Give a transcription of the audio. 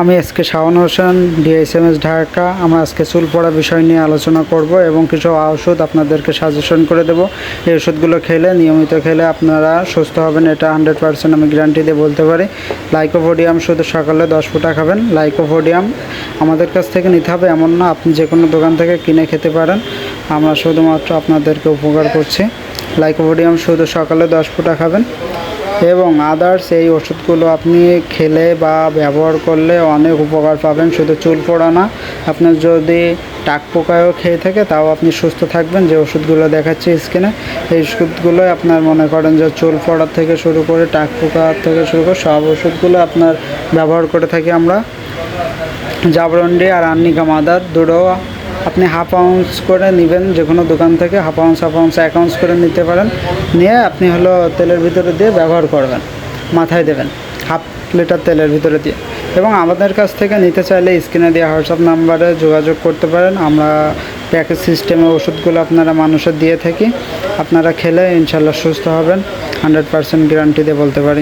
আমি আজকে শাওন হোসেন ডিএসএমএস ঢাকা। আমরা আজকে চুল পড়া বিষয় নিয়ে আলোচনা করব এবং কিছু ওষুধ আপনাদেরকে সাজেশন করে দেব। এই ওষুধগুলো খেলে, নিয়মিত খেলে আপনারা সুস্থ হবেন, এটা হান্ড্রেড পার্সেন্ট আমি গ্যারান্টি দিয়ে বলতে পারি। লাইকোভোডিয়াম শুধু সকালে দশ ফুটা খাবেন লাইকোভোডিয়াম আমাদের কাছ থেকে নিতে হবে এমন না, আপনি যে কোনো দোকান থেকে কিনে খেতে পারেন। আমরা শুধুমাত্র আপনাদেরকে উপকার করছি। লাইকোভোডিয়াম শুধু সকালে দশ ফুটা খাবেন এবং আদার্স এই ওষুধগুলো আপনি খেলে বা ব্যবহার করলে অনেক উপকার পাবেন। শুধু চুল পড়া না, আপনার যদি টাক পোকায়ও খেয়ে থাকে, তাও আপনি সুস্থ থাকবেন। যে ওষুধগুলো দেখাচ্ছি স্কিনে এই ওষুধগুলোই আপনার মনে করেন যে চুল পড়ার থেকে শুরু করে টাক পোকা থেকে শুরু করে সব ওষুধগুলো আপনার ব্যবহার করে থাকি আমরা। জাবরন্ডি আর আর্নিকা মাদার দুটো আপনি হাফ আউন্স করে নেবেন যে কোনো দোকান থেকে হাফ আউন্স হাফ আউন্স এক আউন্স করে নিতে পারেন। নিয়ে আপনি হলো তেলের ভিতরে দিয়ে ব্যবহার করবেন, মাথায় দেবেন হাফ লিটার তেলের ভিতরে দিয়ে। এবং আমাদের কাছ থেকে নিতে চাইলে স্ক্রিনে দেওয়া হোয়াটসঅ্যাপ নাম্বারে যোগাযোগ করতে পারেন। আমরা প্যাকেজ সিস্টেমে ওষুধগুলো আপনারা মানুষের দিয়ে থাকি। আপনারা খেলে ইনশাল্লাহ সুস্থ হবেন। হান্ড্রেড পার্সেন্ট গ্যারান্টি দিয়ে বলতে পারি।